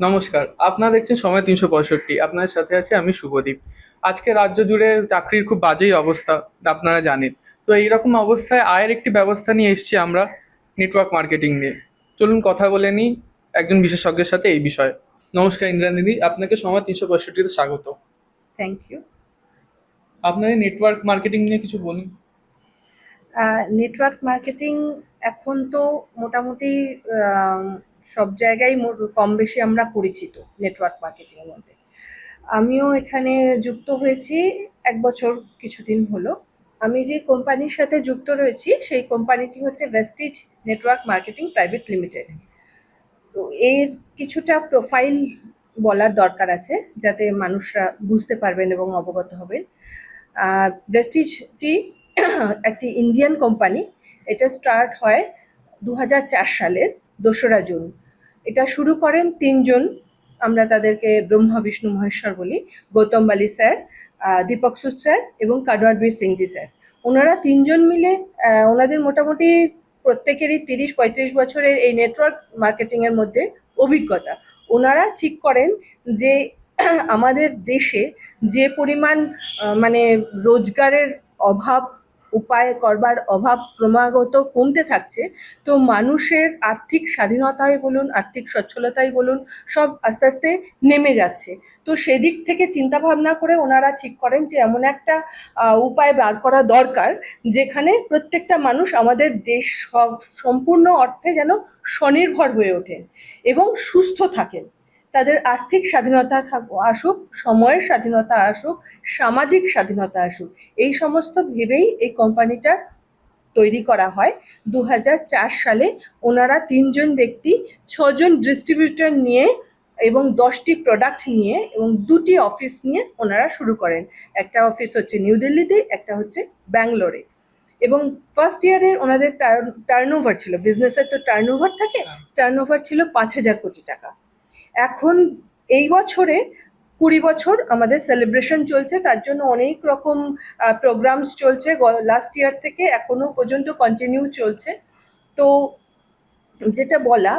নমস্কার আপনারা দেখছেন সময় তিনশো পঁয়ষট্টি আপনার সাথে আছে আমি শুভদীপ। আজকে রাজ্য জুড়ে চাকরির খুব বাজেই অবস্থা আপনারা জানেন। তো এইরকম অবস্থায় আয়ের একটি ব্যবস্থা নিয়ে এসেছি আমরা নেটওয়ার্ক মার্কেটিং নিয়ে। চলুন কথা বলে নিই একজন বিশেষজ্ঞের সাথে এই বিষয়ে। নমস্কার ইন্দ্রাণীদি আপনাকে সময় তিনশো পঁয়ষট্টিতে স্বাগত। থ্যাংক ইউ আপনার এই নেটওয়ার্ক মার্কেটিং নিয়ে কিছু বলুন। নেটওয়ার্ক মার্কেটিং এখন তো মোটামুটি সব জায়গায় কম বেশি আমরা পরিচিত নেটওয়ার্ক মার্কেটিংয়ের মধ্যে। আমিও এখানে যুক্ত হয়েছি এক বছর কিছুদিন হলো। আমি যে কোম্পানির সাথে যুক্ত রয়েছি, সেই কোম্পানিটি হচ্ছে Vestige network marketing private limited তো এর কিছুটা প্রোফাইল বলার দরকার আছে, যাতে মানুষরা বুঝতে পারবেন এবং অবগত হবেন। ভেস্টিজটি একটি ইন্ডিয়ান কোম্পানি এটা স্টার্ট হয় দু হাজার চার সালের। দোসরা জুন। এটা শুরু করেন তিনজন আমরা তাদেরকে ব্রহ্মা, বিষ্ণু, মহেশ্বর বলি, গৌতম বালি স্যার দীপক সুদ স্যার এবং কানওয়ারবীর সিংজি স্যার। ওনারা তিনজন মিলে ওনাদের মোটামুটি প্রত্যেকেরই তিরিশ, পঁয়ত্রিশ বছরের এই নেটওয়ার্ক মার্কেটিংয়ের মধ্যে অভিজ্ঞতা। ওনারা ঠিক করেন যে আমাদের দেশে যে পরিমাণ মানে রোজগারের অভাব উপায় করবার অভাব ক্রমাগত কমতে থাকছে। তো মানুষের আর্থিক স্বাধীনতাই বলুন, আর্থিক সচ্ছলতাই বলুন, সব আস্তে আস্তে নেমে যাচ্ছে। তো সেদিক থেকে চিন্তা ভাবনা করে ওনারা ঠিক করেন যে, এমন একটা উপায় বার করা দরকার, যেখানে প্রত্যেকটা মানুষ আমাদের দেশ সম্পূর্ণ অর্থে যেন স্বনির্ভর হয়ে ওঠেন এবং সুস্থ থাকেন। তাদের আর্থিক স্বাধীনতা আসুক সময়ের স্বাধীনতা আসুক সামাজিক স্বাধীনতা আসুক। এই সমস্ত ভেবেই এই কোম্পানিটা তৈরি করা হয়। দু হাজার চার সালে ওনারা তিনজন ব্যক্তি ছজন ডিস্ট্রিবিউটর নিয়ে এবং দশটি প্রোডাক্ট নিয়ে এবং দুটি অফিস নিয়ে ওনারা শুরু করেন। একটা অফিস হচ্ছে নিউ দিল্লিতে একটা হচ্ছে ব্যাঙ্গালোরে। এবং ফার্স্ট ইয়ারে ওনাদের টার্ন ওভার ছিল। বিজনেসের তো টার্ন ওভার থাকে। হ্যাঁ। টার্ন ওভার ছিল পাঁচ হাজার কোটি টাকা। এখন এই বছরে কুড়ি বছর আমাদের সেলিব্রেশন চলছে, তার জন্য অনেক রকম প্রোগ্রামস চলছে লাস্ট ইয়ার থেকে এখনও পর্যন্ত কন্টিনিউ চলছে। তো যেটা বলা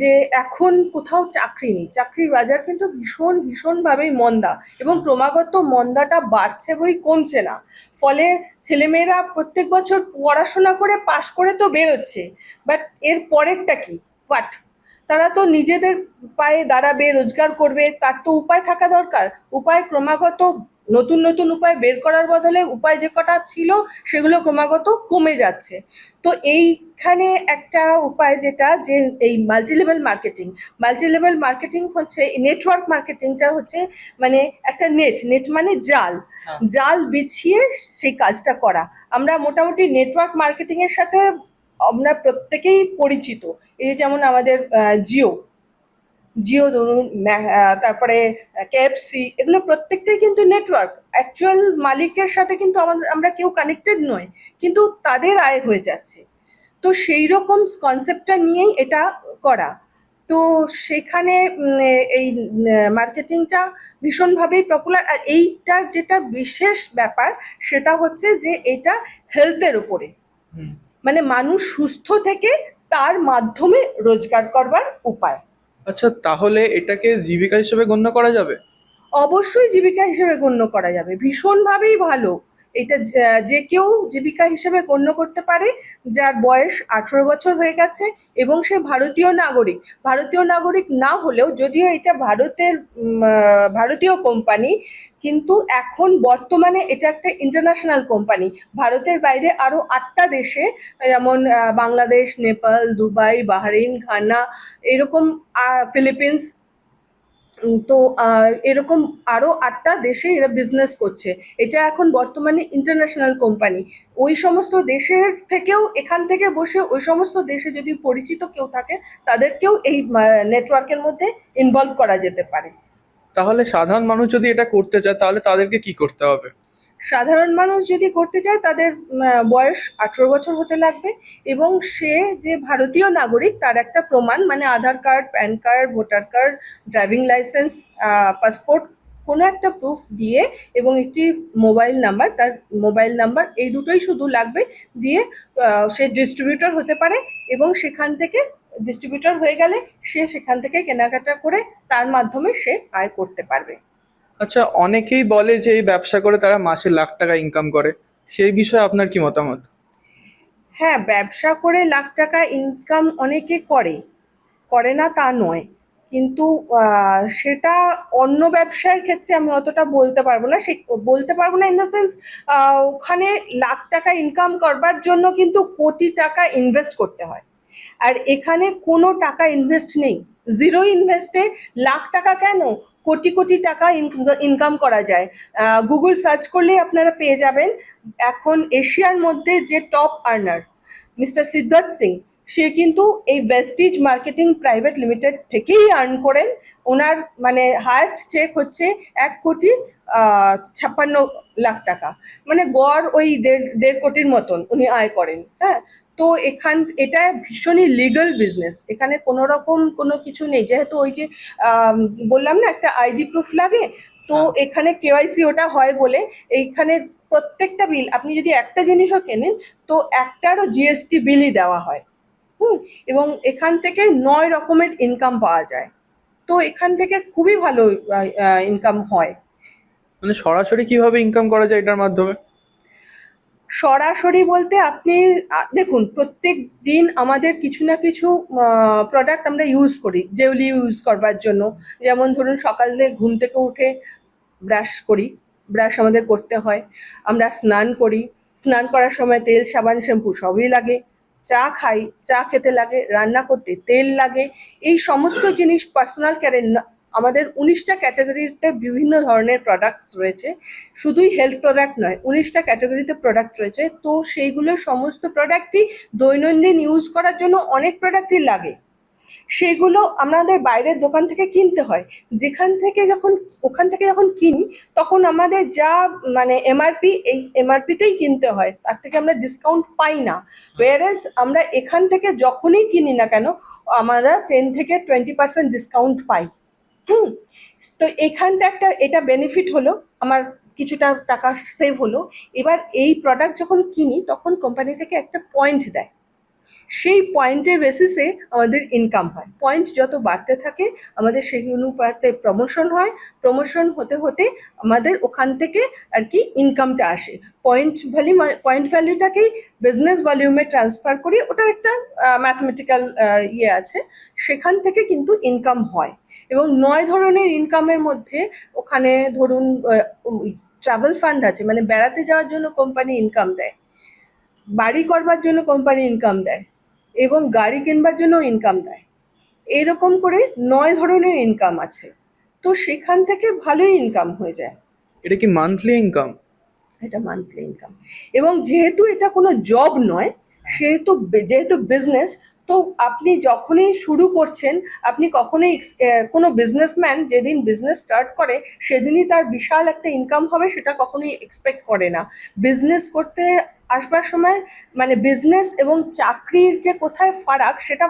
যে এখন কোথাও চাকরি নেই, চাকরির বাজার কিন্তু ভীষণ ভীষণভাবেই মন্দা এবং ক্রমাগত মন্দাটা বাড়ছে বই কমছে না। ফলে ছেলেমেয়েরা প্রত্যেক বছর পড়াশোনা করে পাশ করে তো বেরোচ্ছে বাট এর পরেরটা কি? হোয়াট তারা তো নিজেদের পায়ে দাঁড়াবে রোজগার করবে তার তো উপায় থাকা দরকার। উপায় ক্রমাগত নতুন নতুন উপায় বের করার বদলে উপায় যে কটা ছিল সেগুলো ক্রমাগত কমে যাচ্ছে। তো এইখানে একটা উপায় যেটা যে এই মাল্টিলেভেল মার্কেটিং মাল্টিলেভেল মার্কেটিং হচ্ছে নেটওয়ার্ক মার্কেটিংটা হচ্ছে মানে একটা নেট নেট মানে জাল। হ্যাঁ। জাল বিছিয়ে সেই কাজটা করা। আমরা মোটামুটি নেটওয়ার্ক মার্কেটিংয়ের সাথে আমরা প্রত্যেকেই পরিচিত। এই যেমন আমাদের জিও। জিও ধরুন তারপরে কেএফসি এগুলো প্রত্যেকটাই কিন্তু নেটওয়ার্ক অ্যাকচুয়াল মালিকের সাথে কিন্তু আমাদের আমরা কেউ কানেক্টেড নয় কিন্তু তাদের আয় হয়ে যাচ্ছে। তো সেই রকম কনসেপ্টটা নিয়েই এটা করা। তো সেখানে এই মার্কেটিংটা ভীষণভাবেই পপুলার আর এইটার যেটা বিশেষ ব্যাপার, সেটা হচ্ছে যে এটা হেলথের উপরে। মানে মানুষ সুস্থ থেকে তার মাধ্যমে রোজগার করবার উপায়। আচ্ছা তাহলে এটাকে জীবিকা হিসেবে গণ্য করা যাবে? অবশ্যই জীবিকা হিসেবে গণ্য করা যাবে। ভীষণভাবেই ভালো। এটা যে- কেউ জীবিকা হিসেবে গণ্য করতে পারে, যার বয়স আঠেরো বছর হয়ে গেছে এবং সে ভারতীয় নাগরিক। ভারতীয় নাগরিক না হলেও যদিও এটা ভারতের ভারতীয় কোম্পানি, কিন্তু এখন বর্তমানে এটা একটা ইন্টারন্যাশনাল কোম্পানি। ভারতের বাইরে আরও আটটা দেশে, যেমন Bangladesh, Nepal, Dubai, Bahrain, Ghana, এরকম ফিলিপিন্স তো এরকম আরও আটটা দেশে এরা বিজনেস করছে। এটা এখন বর্তমানে ইন্টারন্যাশনাল কোম্পানি ওই সমস্ত দেশের থেকেও এখান থেকে বসে ওই সমস্ত দেশে যদি পরিচিত কেউ থাকে, তাদেরকেও এই নেটওয়ার্কের মধ্যে ইনভলভ করা যেতে পারে। তাহলে সাধারণ মানুষ যদি এটা করতে চায়, তাহলে তাদেরকে কি করতে হবে? সাধারণ মানুষ যদি করতে চায়, তাদের বয়স আঠেরো বছর হতে লাগবে এবং সে যে ভারতীয় নাগরিক, তার একটা প্রমাণ মানে Aadhaar card, PAN card, voter card, driving licence passport, কোনো একটা প্রুফ দিয়ে এবং একটি মোবাইল নাম্বার, তার মোবাইল নাম্বার, এই দুটোই শুধু লাগবে দিয়ে সে ডিস্ট্রিবিউটর হতে পারে এবং সেখান থেকে ডিস্ট্রিবিউটর হয়ে গেলে সে সেখান থেকে কেনাকাটা করে তার মাধ্যমে সে আয় করতে পারবে। আচ্ছা অনেকেই বলে যে এই ব্যবসা করে তারা মাসে লাখ টাকা ইনকাম করে। সেই বিষয়ে আপনার কি মতামত? হ্যাঁ ব্যবসা করে লাখ টাকা ইনকাম অনেকে করে। করে না তা নয়। কিন্তু সেটা অন্য ব্যবসার ক্ষেত্রে আমি অতটা বলতে পারব না। সে, বলতে পারব না ইন দ্য সেন্স ওখানে লাখ টাকা ইনকাম করবার জন্য কিন্তু কোটি টাকা ইনভেস্ট করতে হয়। আর এখানে কোনো টাকা ইনভেস্ট নেই। জিরো ইনভেস্টে লাখ টাকা কেন? কোটি কোটি টাকা ইনকাম করা যায়। গুগল সার্চ করলেই আপনারা পেয়ে যাবেন এখন এশিয়ার মধ্যে যে top earner mister Siddharth Singh, সে কিন্তু এই ভেস্টিজ মার্কেটিং প্রাইভেট লিমিটেড থেকেই আর্ন করেন। ওনার মানে হায়েস্ট চেক হচ্ছে এক কোটি ছাপ্পান্ন লাখ টাকা। মানে গড় ওই দেড় দেড় কোটির মতন উনি আয় করেন হ্যাঁ? তো এখান এটা ভীষণই লিগাল বিজনেস এখানে কোনো রকম কোনো কিছু নেই। যেহেতু ওই যে বললাম না একটা আইডি প্রুফ লাগে তো এখানে কেওয়াইসি ওটা হয় বলে এইখানে প্রত্যেকটা বিল আপনি যদি একটা জিনিসও কেনেন তো একটারও জিএসটি বিলই দেওয়া হয়। হুম? এবং এখান থেকে নয় রকমের ইনকাম পাওয়া যায়। তো এখান থেকে খুবই ভালো ইনকাম হয়। মানে সরাসরি কীভাবে ইনকাম করা যায় এটার মাধ্যমে? সরাসরি বলতে আপনি দেখুন, প্রত্যেক দিন আমাদের কিছু না কিছু প্রোডাক্ট আমরা ইউজ করি ডেইলি ইউজ করবার জন্য। যেমন ধরুন, সকালে ঘুম থেকে উঠে ব্রাশ করি ব্রাশ আমাদের করতে হয়। আমরা স্নান করি, স্নান করার সময় তেল, সাবান শ্যাম্পু সবই লাগে। চা খাই, চা খেতে লাগে, রান্না করতে তেল লাগে। এই সমস্ত জিনিস পার্সোনাল কেয়ারের আমাদের উনিশটা ক্যাটাগরিতে বিভিন্ন ধরনের প্রোডাক্টস রয়েছে। শুধুই হেলথ প্রোডাক্ট নয়, উনিশটা ক্যাটাগরিতে প্রোডাক্ট রয়েছে। তো সেইগুলো সমস্ত প্রোডাক্টই দৈনন্দিন ইউজ করার জন্য অনেক প্রোডাক্টই লাগে। সেগুলো আমাদের বাইরের দোকান থেকে কিনতে হয়। যেখান থেকে যখন, ওখান থেকে যখন কিনি, তখন আমাদের যা মানে এমআরপি এই এমআরপিতেই কিনতে হয়। তার থেকে আমরা ডিসকাউন্ট পাই না। ওয়ারেস আমরা এখান থেকে যখনই কিনি না কেন, আমরা টেন থেকে টোয়েন্টি পার্সেন্ট ডিসকাউন্ট পাই। হুম, তো এখানটা একটা এটা বেনিফিট হলো, আমার কিছুটা টাকা সেভ হলো। এবার এই প্রোডাক্ট যখন কিনি, তখন কোম্পানি থেকে একটা পয়েন্ট দেয়। সেই পয়েন্টের বেসিসে আমাদের ইনকাম হয়। পয়েন্ট যত বাড়তে থাকে, আমাদের সেই অনুপাতে প্রমোশন হয়। প্রমোশন হতে হতে আমাদের ওখান থেকে আর কি ইনকামটা আসে। পয়েন্ট ভ্যালি পয়েন্ট ভ্যালুটাকেই বিজনেস ভলিউমে ট্রান্সফার করি। ওটার একটা ম্যাথমেটিক্যাল ইয়ে আছে। সেখান থেকে কিন্তু ইনকাম হয়। এবং নয় ধরনের ইনকামের মধ্যে ওখানে ধরুন ট্রাভেল ফান্ড আছে মানে বেড়াতে যাওয়ার জন্য কোম্পানি ইনকাম দেয় বাড়ি করবার জন্য কোম্পানি ইনকাম দেয় এবং গাড়ি কিনবার জন্য ইনকাম দেয়। এরকম করে নয় ধরনের ইনকাম আছে। তো সেখান থেকে ভালোই ইনকাম হয়ে যায়। এটা কি মান্থলি ইনকাম এটা মান্থলি ইনকাম এবং যেহেতু এটা কোনো জব নয় সেহেতু যেহেতু বিজনেস তো আপনি যখনই শুরু করছেন, আপনি কখনোই কোনো বিজনেসম্যান যেদিন বিজনেস স্টার্ট করে, সেদিনই তার বিশাল একটা ইনকাম হবে সেটা কখনোই এক্সপেক্ট করে না। বিজনেস করতে আসবার সময় মানে বিজনেস এবং চাকরির যে কোথায় ফারাক, সেটা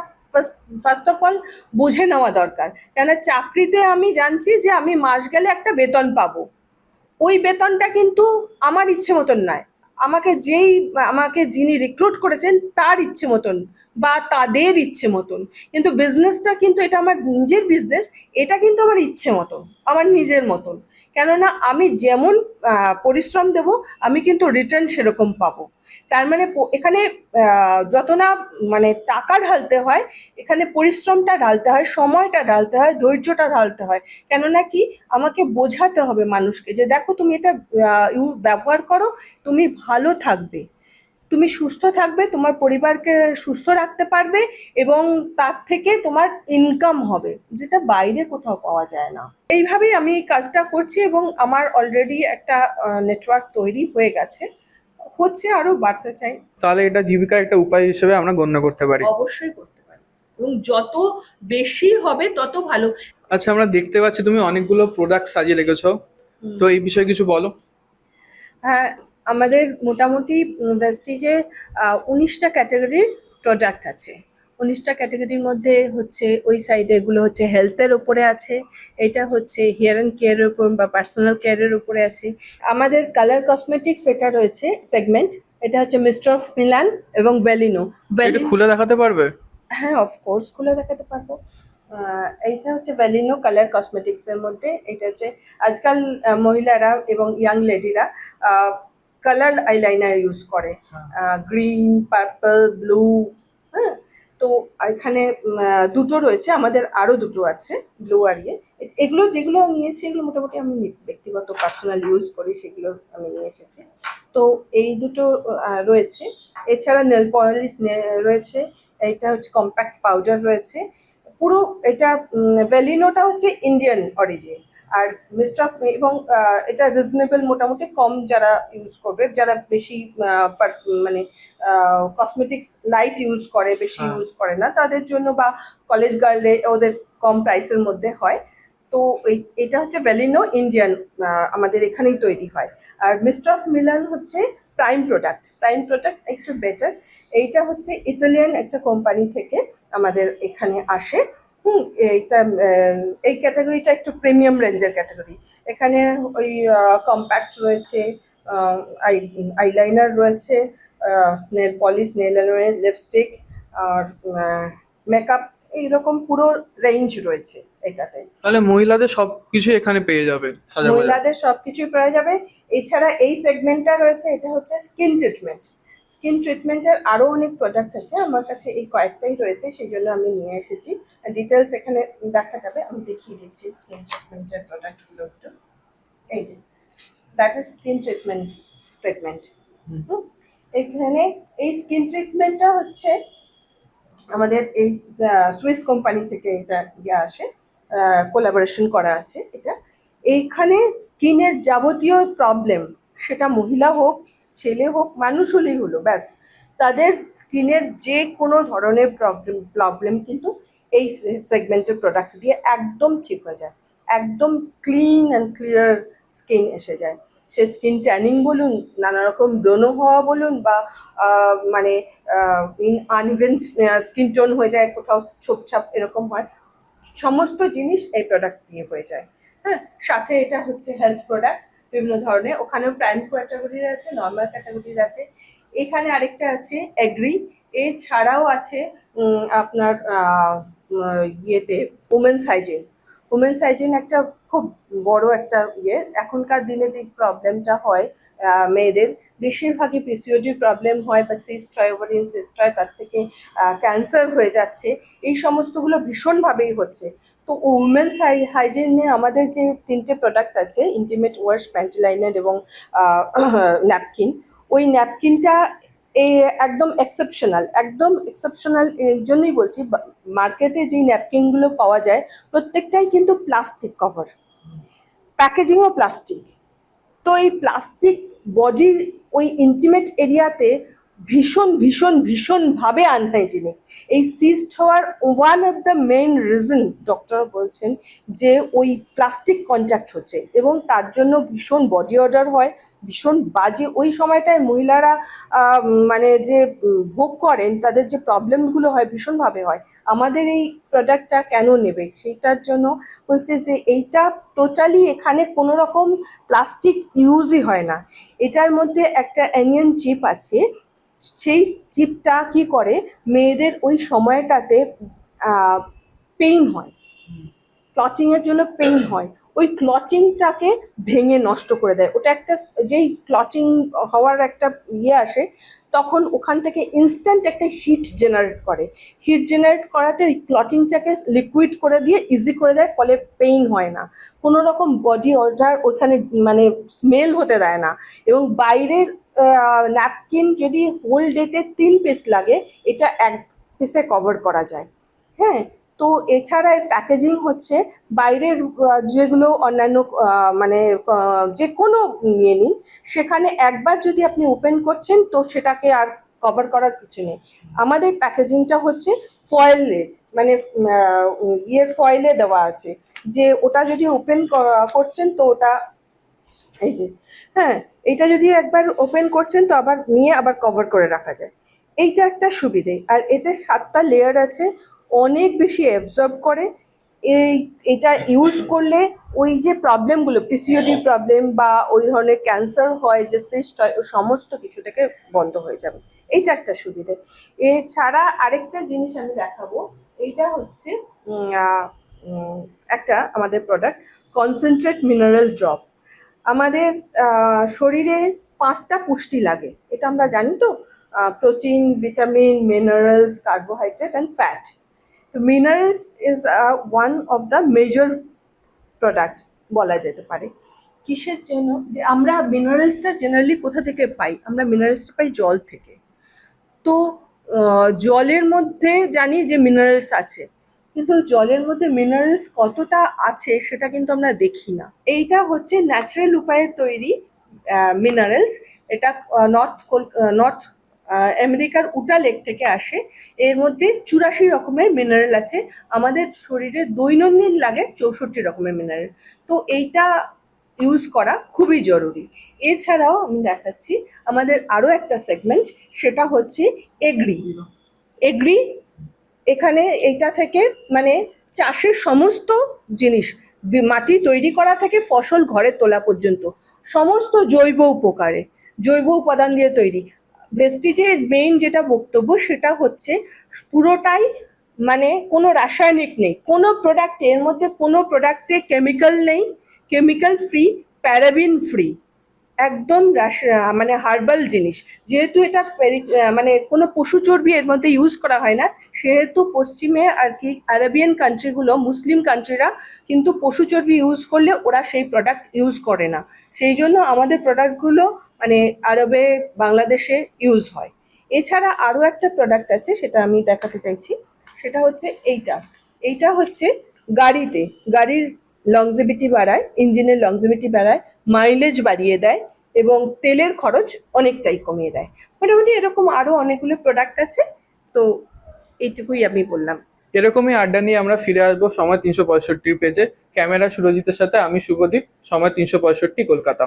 ফার্স্ট অফ অল বুঝে নেওয়া দরকার। কেন চাকরিতে আমি জানছি যে আমি মাস গেলে একটা বেতন পাবো। ওই বেতনটা কিন্তু আমার ইচ্ছে মতন নয়। আমাকে যেই, আমাকে যিনি রিক্রুট করেছেন তার ইচ্ছে মতন বা তাদের ইচ্ছে মতন। কিন্তু বিজনেসটা কিন্তু এটা আমার নিজের বিজনেস এটা কিন্তু আমার ইচ্ছে মতন, আমার নিজের মতন। কেননা আমি যেমন পরিশ্রম দেব, আমি কিন্তু রিটার্ন সেরকম পাবো। তার মানে এখানে যত না মানে টাকা ঢালতে হয়, এখানে পরিশ্রমটা ঢালতে হয়, সময়টা ঢালতে হয়, ধৈর্যটা ঢালতে হয়। কেননা কি, আমাকে বোঝাতে হবে মানুষকে যে, দেখো তুমি এটা ব্যবহার করো, তুমি ভালো থাকবে। তুমি সুস্থ থাকবে তোমার পরিবারকে সুস্থ রাখতে পারবে এবং তার থেকে তোমার ইনকাম হবে যেটা বাইরে কোথাও পাওয়া যায় না। এইভাবেই আমি কাজটা করছি এবং আমার অলরেডি একটা নেটওয়ার্ক তৈরি হয়ে গেছে। হচ্ছে আরও বাড়তে চাই। তাহলে এটা জীবিকার একটা উপায় হিসেবে আমরা গণ্য করতে পারি। অবশ্যই করতে পারি। এবং যত বেশি হবে তত ভালো। আচ্ছা আমরা দেখতে পাচ্ছি তুমি অনেকগুলো প্রোডাক্ট সাজিয়ে রেখেছো। তো এই বিষয়ে কিছু বলো। হ্যাঁ আমাদের মোটামুটি ভেস্টিজে উনিশটা ক্যাটাগরির প্রোডাক্ট আছে। উনিশটা ক্যাটাগরির মধ্যে হচ্ছে ওই সাইডে এগুলো হচ্ছে হেলথের ওপরে আছে এটা হচ্ছে হেয়ার অ্যান্ড কেয়ারের উপর বা পার্সোনাল কেয়ারের উপরে আছে। আমাদের কালার কসমেটিক্স এটা রয়েছে সেগমেন্ট এটা হচ্ছে মিস্টার অফ মিলান এবং ভ্যালিনো এটা খুলে দেখাতে পারবে? হ্যাঁ অফকোর্স খুলে দেখাতে পারব। এইটা হচ্ছে ভ্যালিনো কালার কসমেটিক্সের মধ্যে এটা হচ্ছে আজকাল মহিলারা এবং ইয়াং লেডিরা কালার আইলাইনার ইউজ করে। গ্রিন পার্পল ব্লু হ্যাঁ? তো এখানে দুটো রয়েছে আমাদের আরও দুটো আছে ব্লু আর ইয়ে। এগুলো যেগুলো নিয়েছি এগুলো মোটামুটি আমি ব্যক্তিগত পার্সোনাল ইউজ করি সেগুলো আমি নিয়ে এসেছি। তো এই দুটো রয়েছে। এছাড়া নেল পলিশ রয়েছে এটা হচ্ছে কম্প্যাক্ট পাউডার রয়েছে। পুরো এটা ভ্যালিনোটা হচ্ছে ইন্ডিয়ান অরিজিন আর মিস্টার এবং এটা রিজনেবল মোটামুটি কম যারা ইউজ করবে যারা বেশি মানে কসমেটিক্স লাইট ইউজ করে বেশি হ্যাঁ। ইউজ করে না তাদের জন্য বা কলেজ গার্লে ওদের কম প্রাইসের মধ্যে হয়। তো এটা হচ্ছে ভ্যালিনো ইন্ডিয়ান আমাদের এখানেই তৈরি হয়। আর মিস্টার অফ মিলান হচ্ছে প্রাইম প্রোডাক্ট প্রাইম প্রোডাক্ট একটু বেটার এইটা হচ্ছে ইতালিয়ান একটা কোম্পানি থেকে আমাদের এখানে আসে। হুম এইটা এই ক্যাটাগরিটা একটু প্রিমিয়াম রেঞ্জের ক্যাটাগরি। এখানে ওই কম্প্যাক্ট রয়েছে আই আইলাইনার রয়েছে নেল পলিশ নেল লিপস্টিক আর মেকআপ এইরকম পুরো রেঞ্জ রয়েছে এটাতে। তাহলে মহিলাদের সব কিছু এখানে পেয়ে যাবে মহিলাদের সবকিছুই পাওয়া যাবে। এছাড়া এই সেগমেন্টটা রয়েছে এটা হচ্ছে স্কিন ট্রিটমেন্ট স্কিন ট্রিটমেন্টের আরও অনেক প্রোডাক্ট আছে। আমার কাছে এই কয়েকটাই রয়েছে সেই জন্য আমি নিয়ে এসেছি। ডিটেলস এখানে দেখা যাবে। আমি দেখিয়ে দিচ্ছি স্কিন ট্রিটমেন্টের প্রোডাক্টগুলো একটু। এই যে that is skin treatment segment এখানে এই স্কিন ট্রিটমেন্টটা হচ্ছে আমাদের এই সুইস কোম্পানি থেকে এটা ইয়ে আসে কোলাবোরেশন করা আছে এটা। এইখানে স্কিনের যাবতীয় প্রবলেম সেটা মহিলা হোক ছেলে হোক, মানুষ হলেই হলো, ব্যাস। তাদের স্কিনের যে কোনো ধরনের প্রবলেম প্রবলেম কিন্তু এই সেগমেন্টের প্রোডাক্ট দিয়ে একদম ঠিক হয়ে যায়। একদম ক্লিন অ্যান্ড ক্লিয়ার স্কিন এসে যায়। সে স্কিন ট্যানিং বলুন নানা রকম ব্রণ হওয়া বলুন বা মানে আনইভেন স্কিন টোন হয়ে যায়, কোথাও ছোপছাপ এরকম হয়, সমস্ত জিনিস এই প্রোডাক্ট দিয়ে হয়ে যায়। হ্যাঁ সাথে এটা হচ্ছে হেলথ প্রোডাক্ট বিভিন্ন ধরনের। ওখানেও প্রাইম ক্যাটাগরির আছে নর্মাল ক্যাটাগরির আছে। এখানে আরেকটা আছে এগ্রি এছাড়াও আছে আপনার ইয়েতে উমেন্স হাইজিন উমেন্স হাইজিন একটা খুব বড় একটা ইয়ে। এখনকার দিনে যে প্রবলেমটা হয় মেয়েদের, বেশিরভাগই পিসিওডি প্রবলেম হয় বা সিস্ট হয় ওভারিয়ান সিস্ট হয়, তার থেকে ক্যান্সার হয়ে যাচ্ছে। এই সমস্তগুলো ভীষণভাবেই হচ্ছে। তো উমেন্স হাইজিনে আমাদের যে তিনটে প্রোডাক্ট আছে ইন্টিমেট ওয়াশ প্যান্টিলাইনার এবং ন্যাপকিন ওই ন্যাপকিনটা এই একদম এক্সেপশনাল একদম এক্সেপশনাল এই জন্যই বলছি মার্কেটে যেই ন্যাপকিনগুলো পাওয়া যায়, প্রত্যেকটাই কিন্তু প্লাস্টিক কভার প্যাকেজিংও প্লাস্টিক তো এই প্লাস্টিক বডির ওই ইন্টিমেট এরিয়াতে ভীষণ ভীষণ, ভীষণভাবে আনহাইজিনিক এই সিস্ট হওয়ার one of the main reason doctor বলছেন যে ওই প্লাস্টিক কন্ট্যাক্ট হচ্ছে এবং তার জন্য ভীষণ বডি অর্ডার হয়, ভীষণ বাজে। ওই সময়টায় মহিলারা মানে যে ভোগ করেন, তাদের যে প্রবলেমগুলো হয়, ভীষণভাবে হয়। আমাদের এই প্রোডাক্টটা কেন নেবে? সেইটার জন্য বলছে যে এইটা টোটালি এখানে কোনো রকম প্লাস্টিক ইউজই হয় না। এটার মধ্যে একটা অ্যানিয়ন চিপ আছে সেই চিপটা কি করে? মেয়েদের ওই সময়টাতে পেইন হয়। ক্লটিংয়ের জন্য পেইন হয়। ওই ক্লটিংটাকে ভেঙে নষ্ট করে দেয়। ওটা একটা যেই ক্লটিং হওয়ার একটা ইয়ে আসে তখন ওখান থেকে ইনস্ট্যান্ট একটা হিট জেনারেট করে। হিট জেনারেট করাতে ওই ক্লটিংটাকে লিকুইড করে দিয়ে ইজি করে দেয়, ফলে পেইন হয় না। কোনো রকম বডি অর্ডার ওখানে মানে স্মেল হতে দেয় না। এবং বাইরের ন্যাপকিন যদি হোল ডেতে তিন পিস লাগে, এটা এক পিসে কভার করা যায়। হ্যাঁ? তো এছাড়া এর প্যাকেজিং হচ্ছে বাইরের যেগুলো অন্যান্য মানে যে কোনো নিয়ে নিন সেখানে একবার যদি আপনি ওপেন করছেন তো সেটাকে আর কভার করার কিছু নেই। আমাদের প্যাকেজিংটা হচ্ছে ফয়েলে মানে আহ, ইয়ে ফয়েলে দেওয়া আছে। যে ওটা যদি ওপেন করছেন তো ওটা এই যে হ্যাঁ এটা যদি একবার ওপেন করছেন তো আবার নিয়ে আবার কভার করে রাখা যায়। এইটা একটা সুবিধে। আর এতে সাতটা লেয়ার আছে। অনেক বেশি অ্যাবজর্ব করে। এই, এটা ইউজ করলে ওই যে প্রবলেমগুলো পিসিওডি প্রবলেম বা ওই ধরনের ক্যান্সার হয়, যে সিস্ট হয়, ও সমস্ত কিছু থেকে বন্ধ হয়ে যাবে। এইটা একটা সুবিধে। এছাড়া আরেকটা জিনিস আমি দেখাবো। এইটা হচ্ছে একটা আমাদের প্রোডাক্ট কনসেন্ট্রেট মিনারেল ড্রপ আমাদের শরীরে পাঁচটা পুষ্টি লাগে। এটা আমরা জানি তো? Protein vitamin minerals carbohydrate and fat তো minerals is one of the major product বলা যেতে পারে। কিসের জন্য? যে আমরা মিনারেলসটা জেনারেলি কোথা থেকে পাই? আমরা মিনারেলসটা পাই জল থেকে। তো জলের মধ্যে জানি যে মিনারেলস আছে, কিন্তু জলের মধ্যে মিনারেলস কতটা আছে সেটা কিন্তু আমরা দেখি না। এইটা হচ্ছে ন্যাচারাল উপায়ে তৈরি মিনারেলস এটা নর্থ নর্থ আমেরিকার উটা লেক থেকে আসে। এর মধ্যে চুরাশি রকমের মিনারেল আছে। আমাদের শরীরে দৈনন্দিন লাগে চৌষট্টি রকমের মিনারেল তো এইটা ইউজ করা খুবই জরুরি। এছাড়াও আমি দেখাচ্ছি আমাদের আরও একটা সেগমেন্ট সেটা হচ্ছে এগ্রি। এগ্রি এখানে এইটা থেকে মানে চাষের সমস্ত জিনিস মাটি তৈরি করা থেকে ফসল ঘরে তোলা পর্যন্ত, সমস্ত জৈব উপকারে, জৈব উপাদান দিয়ে তৈরি। ভেস্টিজের মেইন যেটা বক্তব্য সেটা হচ্ছে পুরোটাই মানে কোনো রাসায়নিক নেই, কোনো প্রোডাক্টে এর মধ্যে কোনো প্রোডাক্টে কেমিক্যাল নেই কেমিক্যাল ফ্রি প্যারাবিন ফ্রি একদম মানে হার্বাল জিনিস। যেহেতু এটা মানে কোনো পশু চর্বি এর মধ্যে ইউজ করা হয় না, সেহেতু পশ্চিমে আর কি আরবিয়ান কান্ট্রিগুলো মুসলিম কান্ট্রিরা কিন্তু পশু চর্বি ইউজ করলে ওরা সেই প্রোডাক্ট ইউজ করে না। সেই জন্য আমাদের প্রোডাক্টগুলো মানে আরবে, বাংলাদেশে ইউজ হয়। এছাড়া আরও একটা প্রোডাক্ট আছে, সেটা আমি দেখাতে চাইছি। সেটা হচ্ছে এইটা। এইটা হচ্ছে গাড়িতে। গাড়ির লংজিভিটি বাড়ায় ইঞ্জিনের লংজিভিটি বাড়ায় মাইলেজ বাড়িয়ে দেয় এবং তেলের খরচ অনেকটাই কমিয়ে দেয়। মোটামুটি এরকম আরও অনেকগুলো প্রোডাক্ট আছে, তো এইটুকুই আমি বললাম। এরকমই আড্ডা নিয়ে আমরা ফিরে আসব সময় তিনশো পঁয়ষট্টির পেজে ক্যামেরা সুরজিতের সাথে, আমি শুভদীপ সময় তিনশো পঁয়ষট্টি, কলকাতা।